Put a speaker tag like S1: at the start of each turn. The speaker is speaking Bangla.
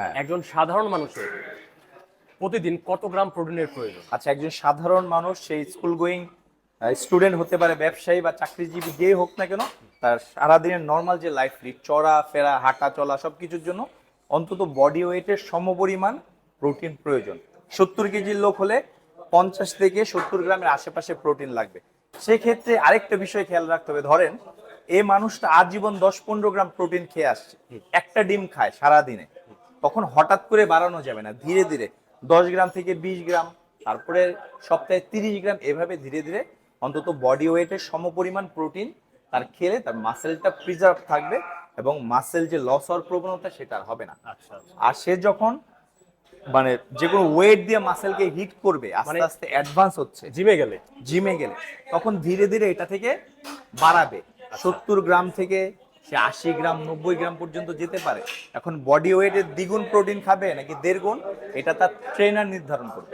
S1: হ্যাঁ।
S2: একজন সাধারণ মানুষের প্রতিদিন কত গ্রাম প্রোটিনের প্রয়োজন?
S1: আচ্ছা একজন সাধারণ মানুষ সেই স্কুল গোয়িং স্টুডেন্ট হতে পারে ব্যবসায়ী বা চাকরিজীবী যেই হোক না কেন তার সারাদিনের নর্মাল যে লাইফ লিড চড়া ফেরা হাঁটা চলা সব কিছুর জন্য অন্তত বডি ওয়েটের সমপরিমাণ প্রোটিন প্রয়োজন। সত্তর কেজির লোক হলে পঞ্চাশ থেকে সত্তর গ্রামের আশেপাশে প্রোটিন লাগবে। সেক্ষেত্রে আরেকটা বিষয় খেয়াল রাখতে হবে। ধরেন এই মানুষটা আজীবন দশ পনেরো গ্রাম প্রোটিন খেয়ে আসছে। একটা ডিম খায় সারা দিনে তখন হঠাৎ করে বাড়ানো যাবে না। ধীরে ধীরে দশ গ্রাম থেকে বিশ গ্রাম তারপরে সপ্তাহে তিরিশ গ্রাম এভাবে ধীরে ধীরে অন্তত বডি ওয়েটের সমপরিমাণ প্রোটিন তার খেলে তার মাসেলটা প্রিজার্ভ থাকবে এবং মাসেল যে লস হওয়ার প্রবণতা সেটা আর হবে না।
S2: আচ্ছা
S1: আর সে যখন মানে যে কোনো ওয়েট দিয়ে মাসেলকে হিট করবে আস্তে
S2: মানে-
S1: আস্তে অ্যাডভান্স হচ্ছে
S2: জিমে গেলে?
S1: জিমে গেলে তখন ধীরে ধীরে এটা থেকে বাড়াবে। সত্তর গ্রাম থেকে সে আশি গ্রাম, নব্বই গ্রাম পর্যন্ত যেতে পারে। এখন বডি ওয়েটের দ্বিগুণ প্রোটিন খাবে নাকি দেড় গুণ? এটা তার ট্রেনার নির্ধারণ করবে।